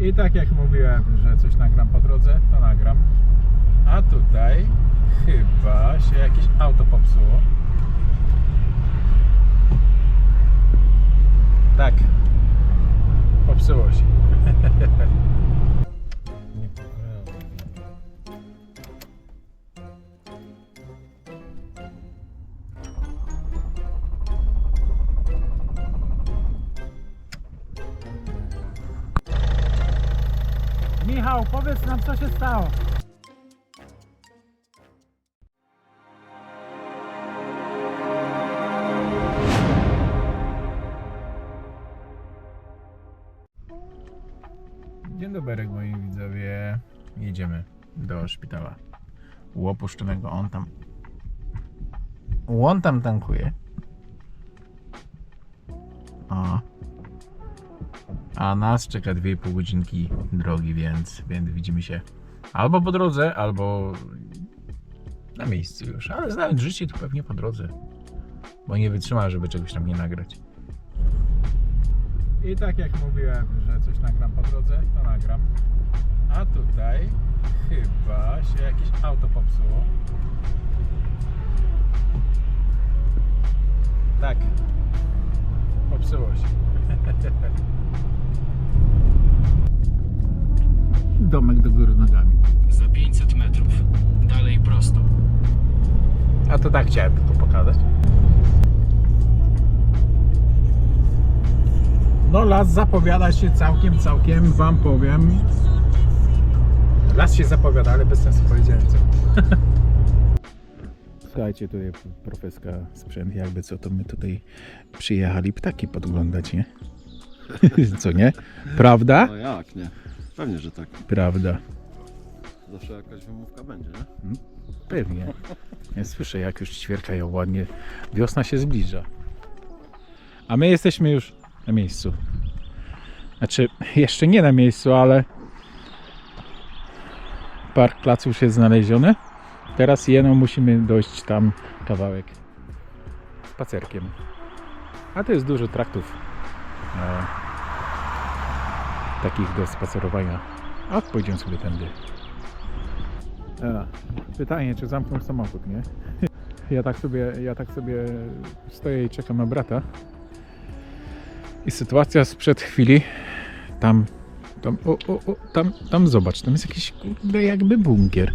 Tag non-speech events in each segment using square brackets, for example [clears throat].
I tak jak mówiłem, że coś nagram po drodze, to nagram. A tutaj chyba się jakieś auto popsuło. Tak. Popsuło się. [laughs] powiedz nam co się stało. Dzień dobry moi widzowie. Jedziemy do szpitala łopuszczonego. On tam on tam tankuje. O. A nas czeka 2,5 godzinki drogi, więc, więc widzimy się albo po drodze, albo na miejscu już. Ale znając życie, to pewnie po drodze. Bo nie wytrzyma, żeby czegoś tam nie nagrać. I tak jak mówiłem, że coś nagram po drodze, to nagram. A tutaj chyba się jakieś auto popsuło. Tak. Popsuło się. [laughs] Domek do góry nogami. Za 500 metrów. Dalej prosto. A to tak chciałem tylko pokazać. No las zapowiada się całkiem, całkiem wam powiem. Las się zapowiada, ale bez sensu powiedziałem co. [laughs] Słuchajcie, tutaj profeska sprzęt, jakby co, to my tutaj przyjechali ptaki podglądać, nie? [laughs] Co nie? Prawda? No jak, nie? Pewnie, że tak. Prawda. Zawsze jakaś wymówka będzie, nie? Pewnie. Ja słyszę, jak już ćwierkają ładnie. Wiosna się zbliża. A my jesteśmy już na miejscu. Znaczy, jeszcze nie na miejscu, ale park placu już jest znaleziony. Teraz jeno musimy dojść tam kawałek spacerkiem. A to jest dużo traktów e, takich do spacerowania. A pójdziemy sobie tędy. A, pytanie, czy zamknął samochód, nie? [laughs] Ja tak sobie, ja tak sobie stoję i czekam na brata. I sytuacja sprzed chwili, tam, tam, o, o, o, tam, tam zobacz, tam jest jakiś kurde jakby bunkier.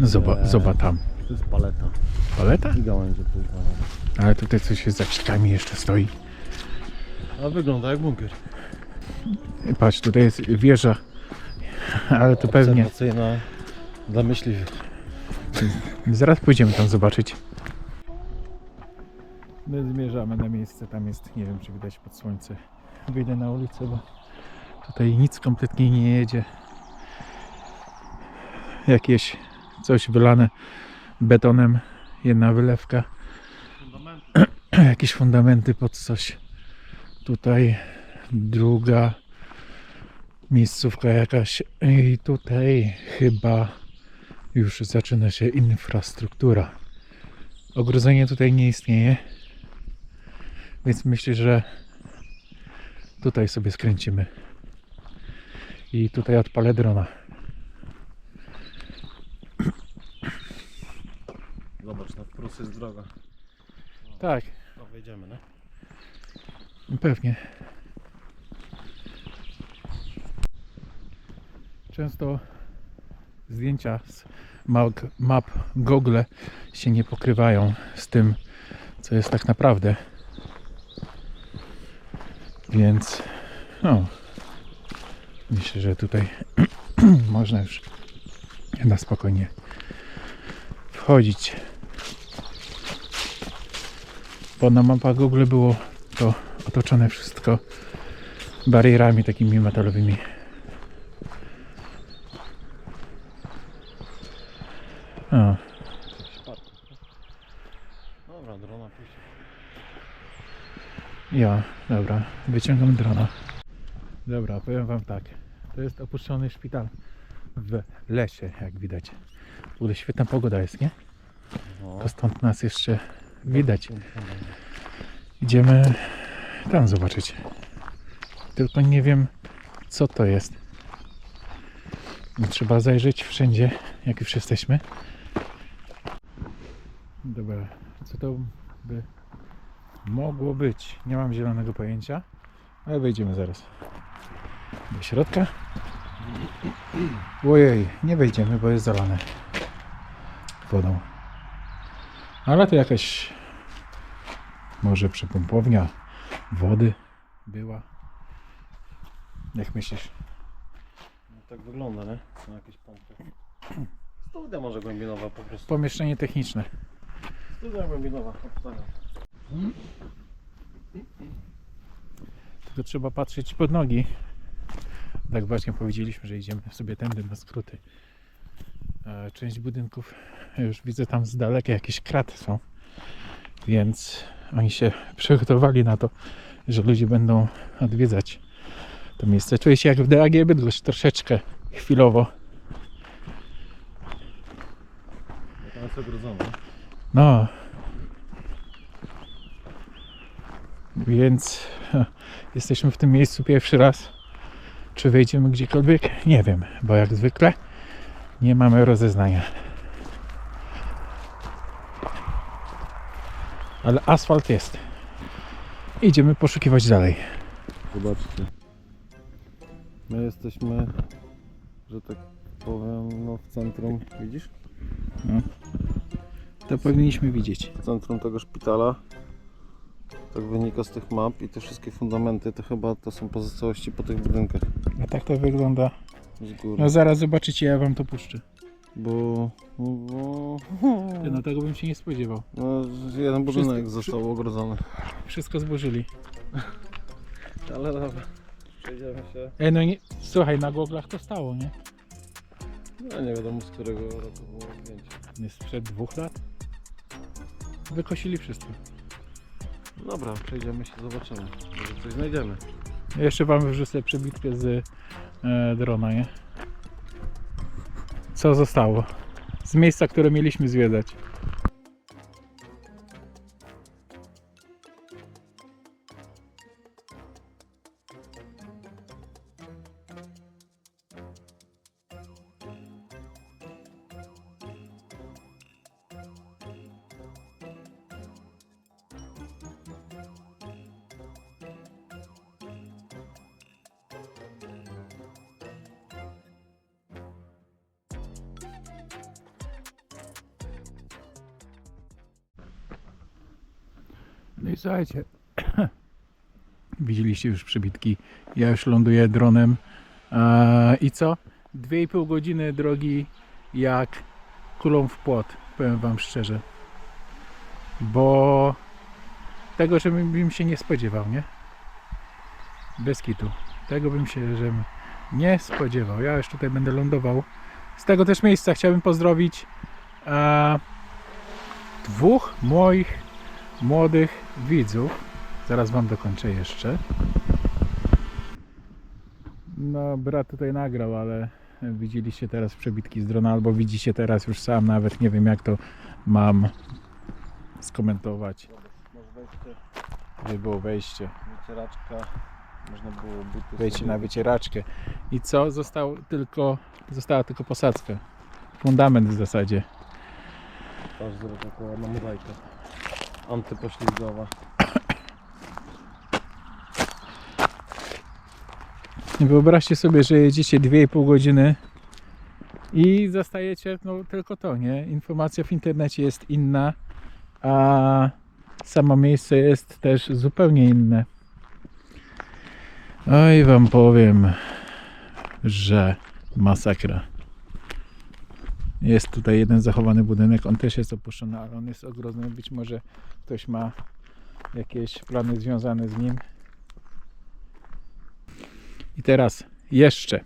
No zobacz, Eee. zobacz tam. To jest paleta. Paleta? I gałęzie Ale tutaj coś jest za jeszcze stoi. A wygląda jak bunkier. Patrz, tutaj jest wieża. Ale to pewnie. Obserwacyjna dla myśliwych. Zaraz pójdziemy tam zobaczyć. My zmierzamy na miejsce, tam jest, nie wiem czy widać pod słońce. Wyjdę na ulicę, bo tutaj nic kompletnie nie jedzie. Jakieś coś wylane betonem, jedna wylewka. [clears throat] Jakieś fundamenty pod coś. Tutaj druga miejscówka jakaś i tutaj chyba już zaczyna się infrastruktura. Ogrodzenie tutaj nie istnieje, więc myślę, że tutaj sobie skręcimy. I tutaj odpalę drona. Zobacz, na wprost jest droga. Tak, No wejdziemy, nie? pewnie. Często zdjęcia z map, Google się nie pokrywają z tym, co jest tak naprawdę. Więc no, myślę, że tutaj [clears throat] można już na spokojnie wchodzić. Bo na mapach Google było to otoczone wszystko barierami takimi metalowymi. Park. Dobra, drona puść. ja, dobra, wyciągam drona. Dobra, powiem wam tak. To jest opuszczony szpital w lesie, jak widać. W ogóle świetna pogoda jest, nie? No. To stąd nas jeszcze widać. Idziemy tam zobaczyć. Tylko nie wiem, co to jest. No, Trzeba zajrzeć wszędzie, jak już jesteśmy. Dobra, co to by mogło być? Nie mam zielonego pojęcia, ale wejdziemy zaraz do środka. Ojej, nie wejdziemy, bo jest zalane wodą. Ale to jakaś może przepompownia wody była. Jak myślisz? No, tak wygląda, nie? Na jakieś pompy. Studia może głębinowa po prostu. Pomieszczenie techniczne. Studia głębinowa, obstawiam. Tylko trzeba patrzeć pod nogi. Tak właśnie powiedzieliśmy, że idziemy sobie tędy na skróty. E, Część budynków, już widzę tam z daleka jakieś kraty są. Więc oni się przygotowali na to, że ludzie będą odwiedzać to miejsce. Czuję się jak w DAG Bydgoszcz troszeczkę chwilowo. Tam jest ogrodzone. No. Więc [laughs] jesteśmy w tym miejscu pierwszy raz. Czy wejdziemy gdziekolwiek? Nie wiem, bo jak zwykle nie mamy rozeznania. Ale asfalt jest. Idziemy poszukiwać dalej. Zobaczcie. My jesteśmy, że tak powiem, no w centrum, widzisz? To powinniśmy widzieć. W centrum tego szpitala. Tak wynika z tych map i te wszystkie fundamenty to chyba to są pozostałości po tych budynkach A tak to wygląda. z góry. No zaraz zobaczycie, ja wam to puszczę. Bo, bo Ty, No tego bym się nie spodziewał. no, jeden budynek Wszystko- został ogrodzony. Wszystko zburzyli. [laughs] Ale dobra, przejdziemy się. Ej, no nie, słuchaj, na goglach to stało, nie? No nie wiadomo z którego roku było zdjęcie. Nie sprzed dwóch lat? Wykosili wszystko. Dobra, przejdziemy się, zobaczymy. Może coś znajdziemy. Jeszcze wam wyrzucę przebitkę z e, drona, nie? Co zostało? Z miejsca, które mieliśmy zwiedzać. No i słuchajcie, [clears throat] widzieliście już przebitki. Ja już ląduję dronem. I co? 2,5 godziny drogi jak kulą w płot, powiem wam szczerze. Bo tego, że bym się nie spodziewał, nie? Bez kitu. Tego bym się że nie spodziewał. Ja już tutaj będę lądował. Z tego też miejsca chciałbym pozdrowić e, dwóch moich młodych widzów. Zaraz wam dokończę jeszcze. No, brat tutaj nagrał, ale widzieliście teraz przebitki z drona, albo widzicie teraz już sam, nawet nie wiem jak to mam skomentować. Może wejście, Gdzie było wejście. wycieraczka, można było buty Wejdźcie sobie- na wycieraczkę. I co? Został tylko, została tylko posadzka. Fundament w zasadzie. Aż zobacz, jaka ładna mozajka. Antypoślizgowa. Wyobraźcie sobie, że jedziecie 2,5 godziny i zostajecie no, tylko to, nie? Informacja w internecie jest inna, a samo miejsce jest też zupełnie inne. Oj, wam powiem, że masakra. Jest tutaj jeden zachowany budynek, on też jest opuszczony, ale on jest ogrodzony. Być może ktoś ma jakieś plany związane z nim. I teraz jeszcze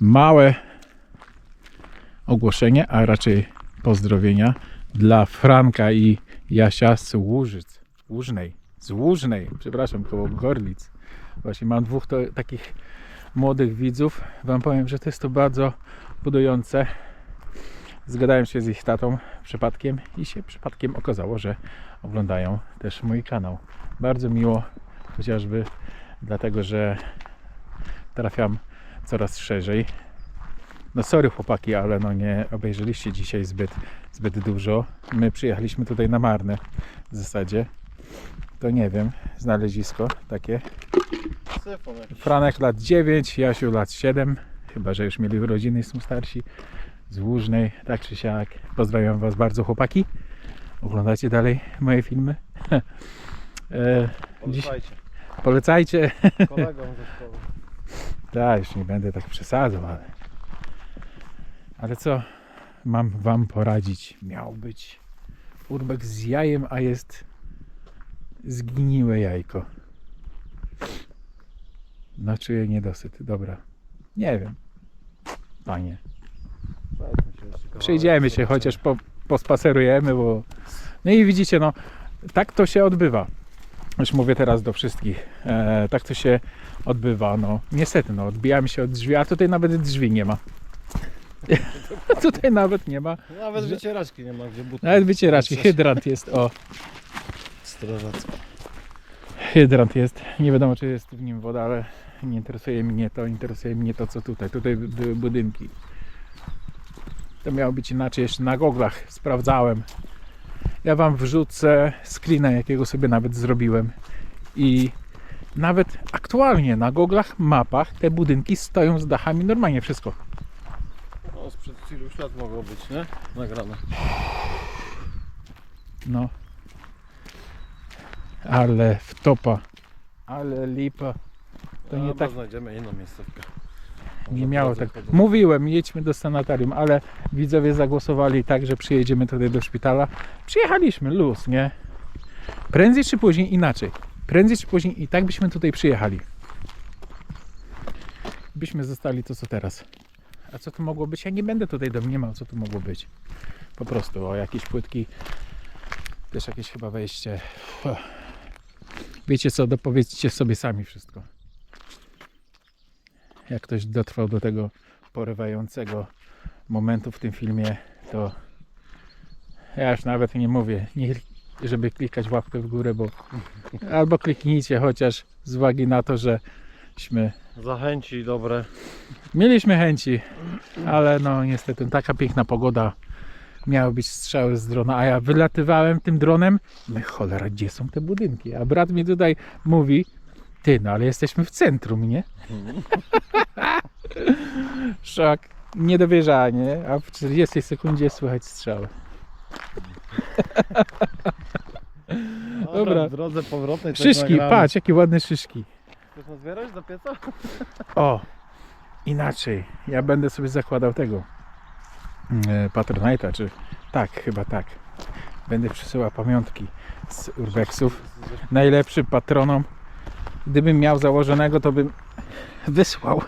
małe ogłoszenie, a raczej pozdrowienia dla Franka i Jasia z Łużyc, Łużnej, z Łużnej, przepraszam, koło Gorlic. Właśnie mam dwóch to, takich młodych widzów. Wam powiem, że to jest to bardzo budujące. Zgadałem się z ich tatą przypadkiem i się przypadkiem okazało, że oglądają też mój kanał. Bardzo miło, chociażby dlatego, że trafiam coraz szerzej. No sorry chłopaki, ale no nie obejrzeliście dzisiaj zbyt, zbyt dużo. My przyjechaliśmy tutaj na marne w zasadzie. To nie wiem, znalezisko takie. Franek lat 9, Jasiu lat 7. Chyba, że już mieli urodziny i są starsi. Z Łużnej, tak czy siak. Pozdrawiam Was bardzo chłopaki. Oglądacie dalej moje filmy. [laughs] e, dziś, Polecajcie. [laughs] Kolegom. Tak, już nie będę tak przesadzał, ale. Ale co mam wam poradzić? Miał być urbek z jajem, a jest zgniłe jajko. No czuję niedosyt. Dobra. Nie wiem. Panie. Powiedzmy się chociaż po, pospacerujemy, bo... No i widzicie, no, tak to się odbywa. Już mówię teraz do wszystkich. E, tak to się odbywa, no. Niestety, no, odbijamy się od drzwi, a tutaj nawet drzwi nie ma. [laughs] tutaj nawet nie ma. Nawet wycieraczki nie ma gdzie buty. Nawet wycieraczki, hydrant jest, o. Strażacko. Hydrant jest. Nie wiadomo, czy jest w nim woda, ale nie interesuje mnie to. Interesuje mnie to, co tutaj. Tutaj były budynki. To miało być inaczej. Jeszcze na goglach sprawdzałem. Ja Wam wrzucę screena, jakiego sobie nawet zrobiłem. I nawet aktualnie na goglach, mapach te budynki stoją z dachami. Normalnie wszystko. No sprzed iluś lat mogło być, nie? Nagrane. No. Ale wtopa. Ale lipa. To nie tak znajdziemy inną miejscówkę. Nie miało tak. Mówiłem, jedźmy do sanatarium, ale widzowie zagłosowali tak, że przyjedziemy tutaj do szpitala. Przyjechaliśmy, luz, nie? Prędzej czy później inaczej. Prędzej czy później i tak byśmy tutaj przyjechali. Byśmy zostali to co teraz. A co tu mogło być? Ja nie będę tutaj domniemał, co tu mogło być. Po prostu o jakieś płytki. Też jakieś chyba wejście. Uff. Wiecie co, dopowiedzcie sobie sami wszystko jak ktoś dotrwał do tego porywającego momentu w tym filmie, to ja już nawet nie mówię, nie, żeby klikać łapkę w górę, bo albo kliknijcie chociaż z uwagi na to, żeśmy Zachęci dobre. mieliśmy chęci, ale no niestety taka piękna pogoda, miały być strzały z drona, a ja wylatywałem tym dronem, no cholera, gdzie są te budynki? A brat mi tutaj mówi, ty, no ale jesteśmy w centrum, nie? [laughs] Szok. Niedowierzanie, a w 40 sekundzie słychać strzały. [laughs] Dobra. W drodze powrotnej Szyszki, patrz, jakie ładne szyszki. Chcesz zbierać do pieca? O, inaczej. Ja będę sobie zakładał tego Patronite'a, czy tak, chyba tak. Będę przesyłał pamiątki z urbexów. Najlepszym patronom. Gdybym miał założonego, to bym wysłał.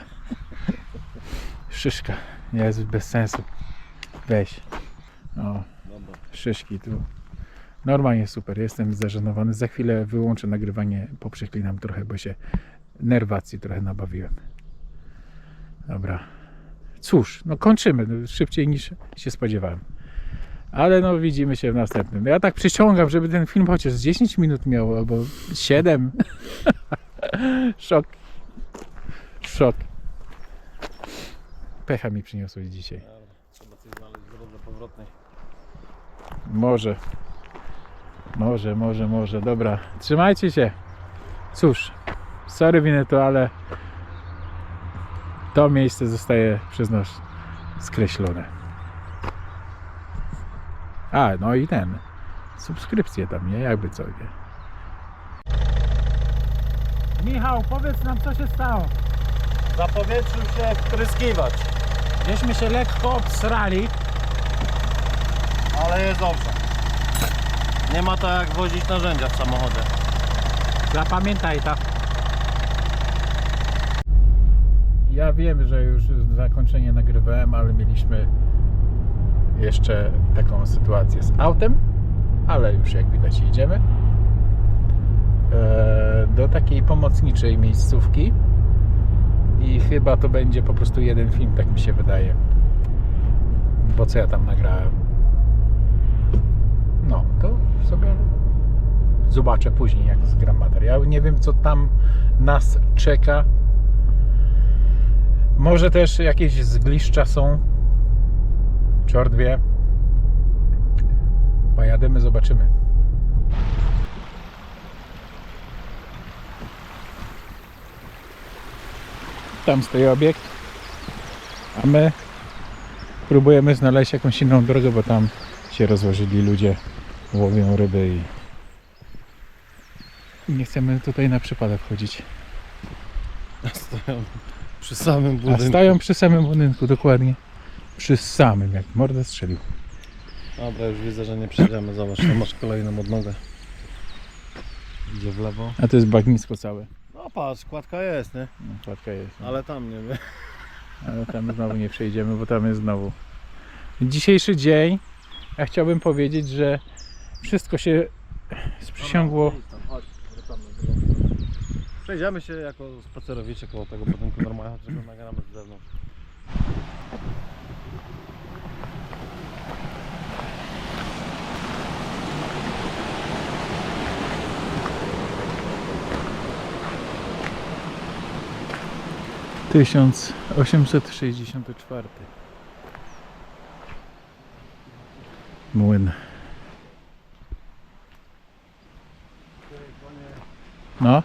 Szyszka. Jest bez sensu. Weź. O, szyszki tu. Normalnie super, jestem zażenowany. Za chwilę wyłączę nagrywanie, poprzeklinam trochę, bo się nerwacji trochę nabawiłem. Dobra. Cóż, no kończymy. No, szybciej niż się spodziewałem. Ale no widzimy się w następnym. Ja tak przyciągam, żeby ten film chociaż z 10 minut miał, albo 7. [laughs] Szok. Szok. Pecha mi przyniosłeś dzisiaj. Trzeba coś znaleźć powrotnej. Może. Może, może, może. Dobra. Trzymajcie się. Cóż, sorry winę to, ale to miejsce zostaje przez nas skreślone. A, no i ten. Subskrypcje tam, nie? Jakby co, nie? Michał, powiedz nam, co się stało. Zapowietrzył się wtryskiwacz, Żeśmy się lekko obsrali. ale jest dobrze. Nie ma to jak wozić narzędzia w samochodzie. Zapamiętaj to. Ja wiem, że już zakończenie nagrywałem, ale mieliśmy jeszcze taką sytuację z autem, ale już jak widać jedziemy e, do takiej pomocniczej miejscówki i chyba to będzie po prostu jeden film, tak mi się wydaje. Bo co ja tam nagrałem? No, to sobie zobaczę później, jak zgram materiał. Nie wiem, co tam nas czeka. Może też jakieś zgliszcza są. Czort wie. Pojadymy, zobaczymy. Tam stoi obiekt, a my próbujemy znaleźć jakąś inną drogę, bo tam się rozłożyli ludzie, łowią ryby i nie chcemy tutaj na przypadek wchodzić. [laughs] Stoją przy samym A budynku. stają przy samym budynku, dokładnie. Przy samym, jak mordę strzelił. Dobra, już widzę, że nie przejdziemy. Zobacz, tam masz kolejną odnogę. Idzie w lewo. A to jest bagnisko całe. No patrz, kładka jest, nie? No, Kładka jest. no. Ale tam nie wiem. Ale tam znowu nie przejdziemy, bo tam jest znowu. Dzisiejszy dzień, ja chciałbym powiedzieć, że wszystko się sprzysiągło. Przejdziemy się jako spacerowicze koło tego budynku normalnie, żeby nagramy z zewnątrz. Tysiąc osiemset sześćdziesiąty czwarty. Młyn. No,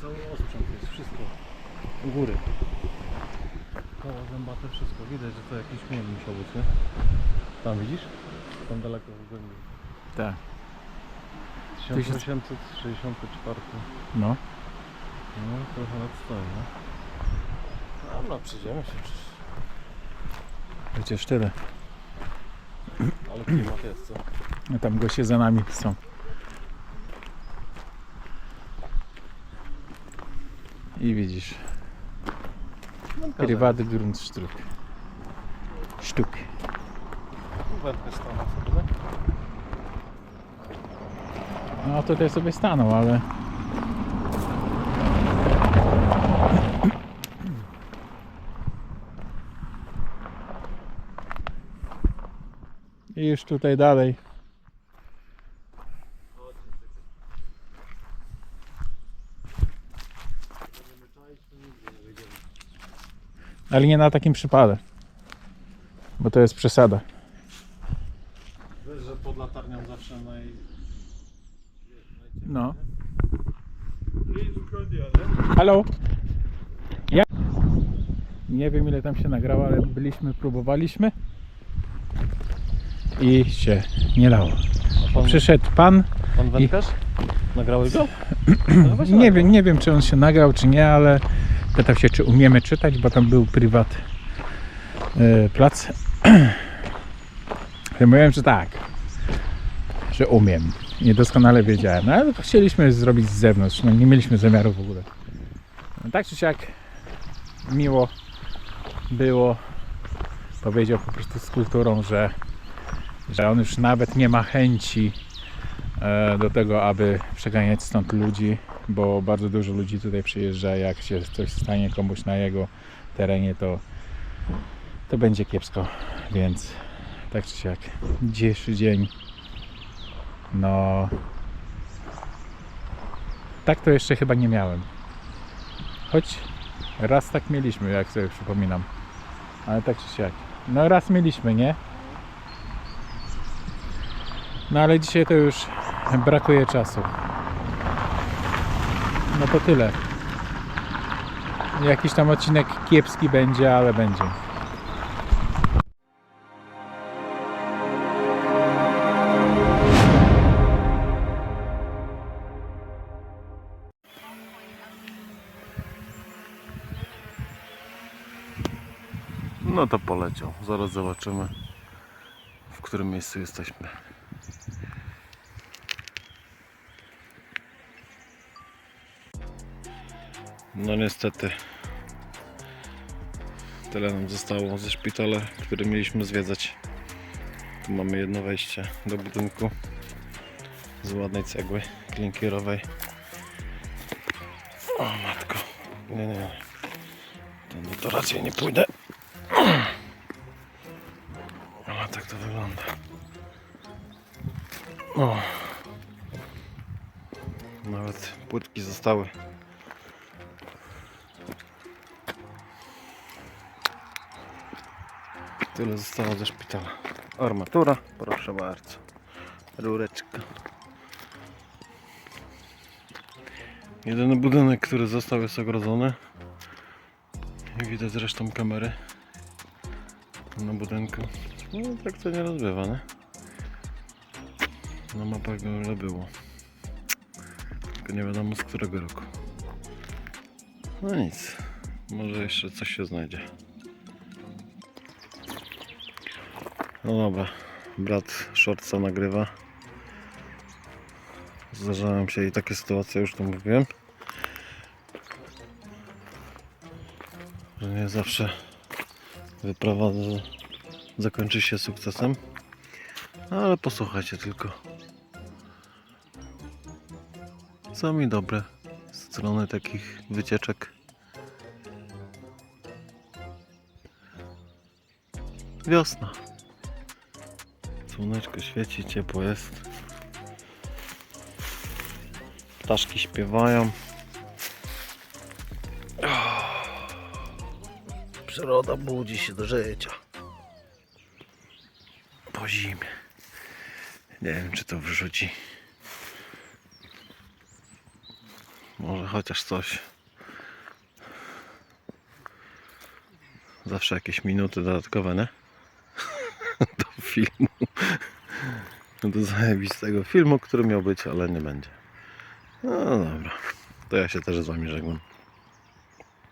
Cały osprzęt jest, wszystko. U góry. Koło zębate, wszystko. Widać, że to jakiś młyn musiał być, nie? Tam widzisz? Tam daleko w głębi. tak. 1864. No. No, trochę lat stoi, no. Dobra, przyjdziemy się przecież. Chociaż tyle. Ale klimat jest, co? A tam goście za nami są. I widzisz, prywatny Grundstück. Sztuk. Wędkę stanął sobie, tak? No tutaj sobie stanął, ale... I już tutaj dalej. Ale nie na takim przypadek. Bo to jest przesada. Latarnią zawsze naj... No. Halo? Ja? Nie wiem ile tam się nagrało, ale byliśmy, próbowaliśmy i się nie dało. Pan, Przyszedł pan, pan wędkarz? Nagrałeś go? [clears throat] No nie nagraj. wiem, nie wiem czy on się nagrał czy nie, ale pytał się czy umiemy czytać, bo tam był prywat e, plac. [clears throat] Ja mówiłem, że tak, że umiem i doskonale wiedziałem, no, ale chcieliśmy zrobić z zewnątrz, no, nie mieliśmy zamiaru w ogóle. No, tak czy siak miło było, powiedział po prostu z kulturą, że, że on już nawet nie ma chęci e, do tego, aby przeganiać stąd ludzi, bo bardzo dużo ludzi tutaj przyjeżdża. Jak się coś stanie komuś na jego terenie, to, to będzie kiepsko. Więc tak czy siak, dzisiejszy dzień, no tak to jeszcze chyba nie miałem. Choć raz tak mieliśmy, jak sobie przypominam. Ale tak czy siak. No raz mieliśmy, nie? No ale dzisiaj to już brakuje czasu. No to tyle. Jakiś tam odcinek kiepski będzie, ale będzie. No to poleciał. Zaraz zobaczymy, w którym miejscu jesteśmy. No niestety. Tyle nam zostało ze szpitala, który mieliśmy zwiedzać. Tu mamy jedno wejście do budynku z ładnej cegły klinkierowej. O matko. Nie, nie, nie. Tędy to raczej nie pójdę. zostały. Tyle zostało ze szpitala. Armatura, proszę bardzo. Rureczka. Jedyny budynek, który został jest ogrodzony. Nie widać zresztą kamery na budynku. No tak to nie rozbywa, nie? Na mapach go było. Tylko nie wiadomo z którego roku. No nic. Może jeszcze coś się znajdzie. No dobra. Brat shortsa nagrywa. Zdarzają się i takie sytuacje, już to mówiłem. Że nie zawsze wyprawa zakończy się sukcesem. No, Ale posłuchajcie tylko. Co mi dobre strony takich wycieczek. Wiosna. Słoneczko świeci, ciepło jest. Ptaszki śpiewają. Przyroda budzi się do życia. Po zimie. Nie wiem, czy to wrzuci. Może chociaż coś. Zawsze jakieś minuty dodatkowe, nie? [laughs] Do filmu. Do zajebistego filmu, który miał być, ale nie będzie. No dobra. To ja się też z wami żegnam.